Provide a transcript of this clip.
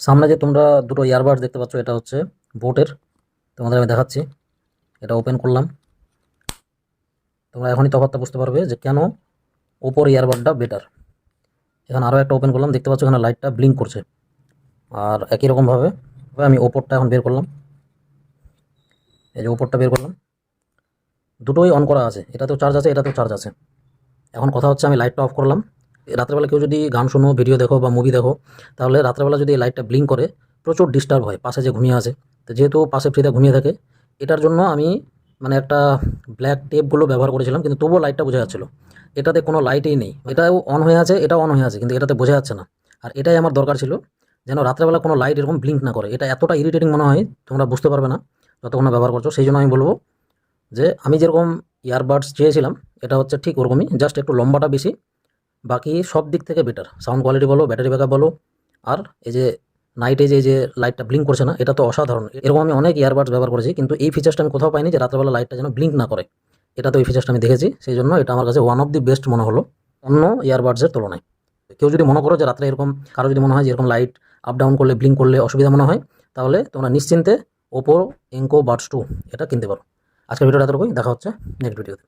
সামনে যে তোমরা দুটো ইয়ারবাডস দেখতে পাচ্ছ, এটা হচ্ছে বোটের তোমাদের আমি দেখাচ্ছি। এটা ওপেন করলাম। তোমরা এখনই তফাৎটা বুঝতে পারবে যে কেন ওপর ইয়ারবাডটা বেটার এখানে আরও একটা ওপেন করলাম। দেখতে পাচ্ছ এখানে লাইটটা ব্লিঙ্ক করছে। আর একই রকমভাবে আমি ওপরটা এখন বের করলাম। এই যে ওপরটা বের করলাম। দুটোই অন করা আছে। এটাতেও চার্জ আছে, এটাতেও চার্জ আছে। এখন কথা হচ্ছে আমি লাইটটা অফ করলাম। রাত্রেবেলা কেউ যদি গান শোনো ভিডিও দেখো বা মুভি দেখো, তাহলে রাত্রেবেলা যদি লাইটটা ব্লিঙ্ক করে, প্রচুর ডিস্টার্ব হয়, পাশে যে ঘুমিয়ে আছে। তো যেহেতু পাশে ফ্রিতে ঘুমিয়ে থাকে, এটার জন্য আমি মানে একটা ব্ল্যাক টেপগুলো ব্যবহার করেছিলাম, কিন্তু তবুও লাইটটা বোঝা যাচ্ছিল। এটাতে কোনো লাইটই নেই। এটাও অন হয়ে আছে, এটাও অন হয়ে আছে, কিন্তু এটাতে বোঝা যাচ্ছে না। আর এটাই আমার দরকার ছিল, যেন রাত্রেবেলা কোনো লাইট এরকম ব্লিঙ্ক না করে। এটা এতটা ইরিটেটিং মনে হয়, তোমরা বুঝতে পারবে না যতক্ষণ না ব্যবহার করছ। সেই জন্য আমি বলব যে, আমি যেরকম ইয়ারবাডস চেয়েছিলাম, এটা হচ্ছে ঠিক ওরকমই জাস্ট একটু লম্বাটা বেশি বাকি সব দিক থেকে বেটার সাউন্ড কোয়ালিটি বলো ব্যাটারি ব্যাকআপ বলো, আর এই যে নাইটে যে যে লাইটটা ব্লিঙ্ক করছে না, এটা তো অসাধারণ। এরকম আমি অনেক ইয়ারবাডস ব্যবহার করেছি, কিন্তু এই ফিচারসটা আমি কোথাও পাইনি যে রাত্রেবেলা লাইটটা যেন ব্লিঙ্ক না করে। এটা তো এই ফিচারসটা আমি দেখেছি, সেই জন্য এটা আমার কাছে ওয়ান অফ দি বেস্ট মনে হলো অন্য ইয়ারবাডসের তুলনায়। কেউ যদি মনে করো যে রাত্রে এরকম, কারও যদি মনে হয় যে এরকম লাইট আপ ডাউন করলে ব্লিঙ্ক করলে অসুবিধা মনে হয়, তাহলে তোমরা নিশ্চিন্তে ওপো এঙ্কো বাডস টু এটা কিনতে পারো। আজকের ভিডিওটা এতটুকুই, দেখা হচ্ছে নেক্সট ভিডিওতে